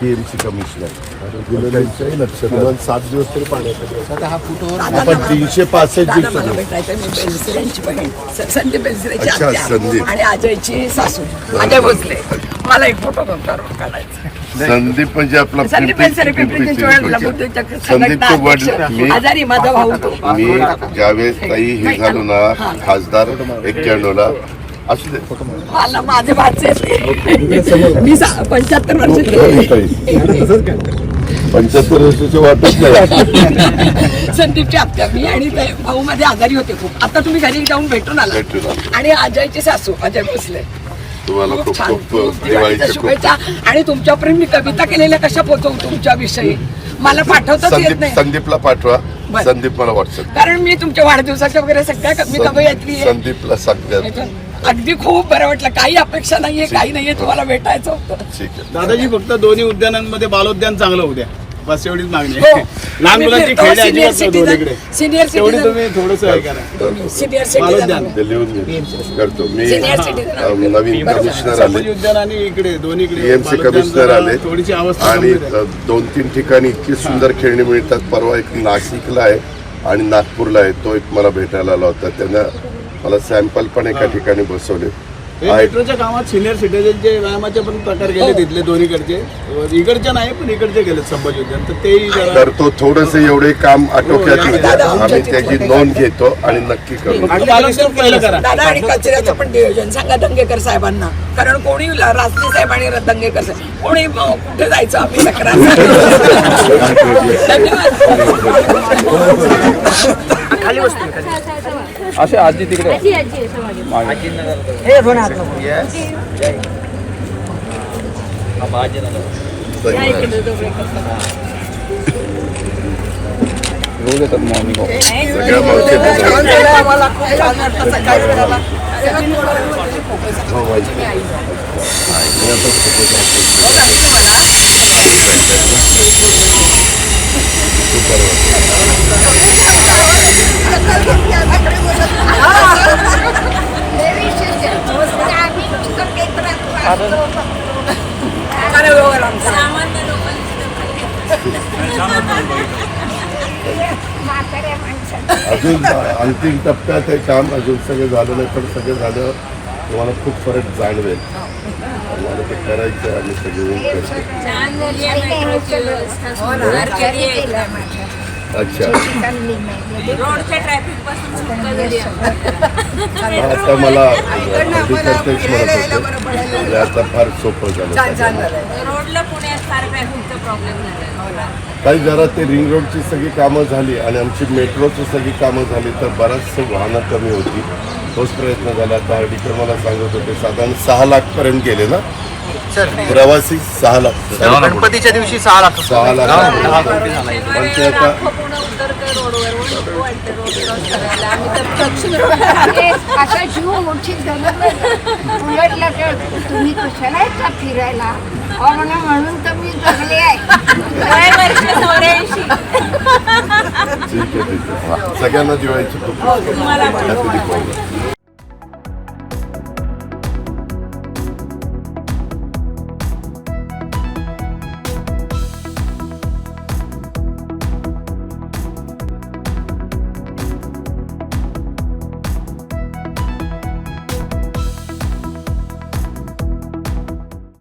PMC commissioner. सात दिवस तरी पाण्यात आता हा फोटोवर आपण तीनशे पासष्ट दिवस बहीण. संदीप संदीप. आणि अजयची सासू. अजय भोसले. मला एक फोटो तुमच्यावर काढायचा संदीप म्हणजे आपला संदीप आजारी माझा भाऊ मी ज्यावेळेस ताई हे झालो ना खासदार एक्क्याण्णवला असू दे. मला माझे भाचे मी पंच्याहत्तर वर्षाची पंच्याहत्तर वर्षाचे वाटत नाही. संदीपची आत्या मी आणि भाऊ मध्ये आजारी होते खूप. आता तुम्ही घरी जाऊन भेटून आला. आणि अजयची सासू अजय भोसले. तुम्हाला खूप खूप शुभेच्छा. आणि तुमच्यापर्यंत मी कविता केलेल्या कशा पोहोचवू तुमच्या विषयी मला पाठवताच येत नाही. संदीपला पाठवा. संदीप मला व्हॉट्सअप कारण मी तुमच्या वाढदिवसाच्या वगैरे सगळ्या मी कवयित्री संदीपला सांगतात. अगदी खूप बरं वाटलं. काही अपेक्षा नाहीये काही नाहीये तुम्हाला भेटायचं होतं. ठीक आहे दादाजी फक्त दोन्ही उद्यानांमध्ये बालोद्यान चांगलं होऊ द्या. बस एवढीच मागणी हो. आहे लहान मुलांची करा. सिनियर बालोद्यान. सिटीजन मी Senior citizen. अं, नवीन कमिशनर आले. संभाजी उद्यान आणि इकडे बालोद्यान कमिशनर आले. थोडीशी अवस्था आणि दोन तीन ठिकाणी इतकी सुंदर खेळणी मिळतात. परवा एक नाशिकला आहे आणि नागपूरला आहे. तो एक मला भेटायला आला होता. त्यांना मला सॅम्पल पण एका ठिकाणी बसवले. हे. मेट्रोच्या कामात सिनियर सिटीजनचे व्यायामाचे पण प्रकार गेले तिथले दोन्हीकडचे. इकडचे नाही पण इकडचे गेले संभाजी उद्यान. तर तेही जरा तर तो थोडस एवढे काम आटोक्यात हो. दादा, आमच्या आम्ही त्याची नोंद घेतो आणि नक्की करू. आणि बालोद्यान पहिलं करा. दादा आणि कचऱ्याचं पण नियोजन सांगा दंगेकर साहेबांना. कारण कोणी ला- रासने साहेब आणि दंगेकर साहेब कोणी अं, कुठे जायचं आम्ही तक्रार? धन्यवाद. असे आजी तिकडे? कसं. रोज येतात मॉर्निंग वॉक सगळ्या मावशी. हो. मी आता अरे अजून अंतिम टप्प्यात हे काम अजून सगळं झालं नाही पण सगळं झालं तुम्हाला खूप फरक जाणवेल. मला ते करायचं आम्ही सगळे. अच्छा. आता मला म्हणजे आता फार सोपं झालं. रोडला पुण्यात फार ट्रॅफिकचा प्रॉब्लेम झाला. काही जरा ते रिंग रोडची सगळी कामं झाली आणि आमची मेट्रोची सगळी कामं झाली तर बराचसं वाहनं कमी होती. तोच प्रयत्न झाला. आता हर्डीकर मला सांगत होते साधारण सहा लाख पर्यंत गेले ना? प्रवासी सहा लाख. गणपतीच्या दिवशी सहा लाख. सहा लाख. पण ते आता पुणे उतरते रोडवर व नको वाटतं रोड क्रॉस करायला. आम्ही तर दक्षिण असा जीव मोठी उलटला तर तुम्ही कशाला येता फिरायला? अहो मला म्हणून तर मी जगले आहे. वर्ष चौऱ्याऐंशी. ठीक आहे ठीक आहे. सगळ्यांना दिवाळीची खूप तुम्हाला पण. Happy Deepavali.